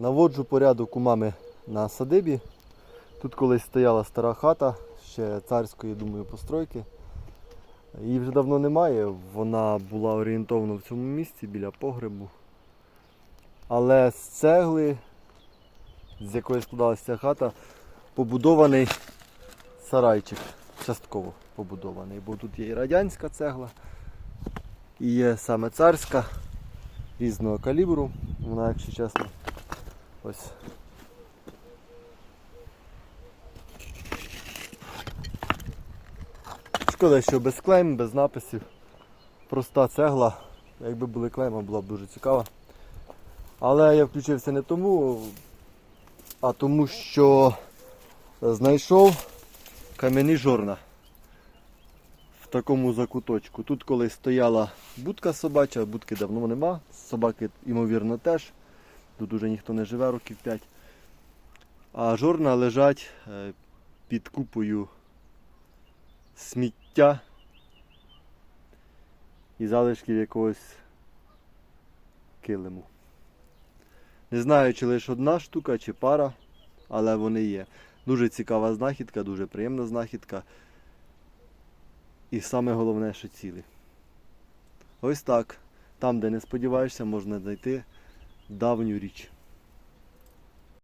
Наводжу порядок у мами на садибі. Тут колись стояла стара хата, ще царської, думаю, постройки. Її вже давно немає, вона була орієнтовно в цьому місці біля погребу. Але з цегли, з якої складалася ця хата, побудований сарайчик, частково побудований, бо тут є і радянська цегла, і є саме царська різного калібру. Вона, якщо чесно, ось. Шкода, що без клейм, без написів. Проста цегла. Якби були клейми, була б дуже цікава. Але я включився не тому, а тому, що знайшов кам'яні жорна в такому закуточку. Тут колись стояла будка собача, будки давно нема, собаки, ймовірно, теж. Тут уже ніхто не живе років 5. А жорна лежать е, під купою сміття і залишків якогось килиму. Не знаю, чи лише одна штука, чи пара, але вони є. Дуже цікава знахідка, дуже приємна знахідка. І саме головне, що цілі. Ось так. Там, де не сподіваєшся, можна знайти давню річ.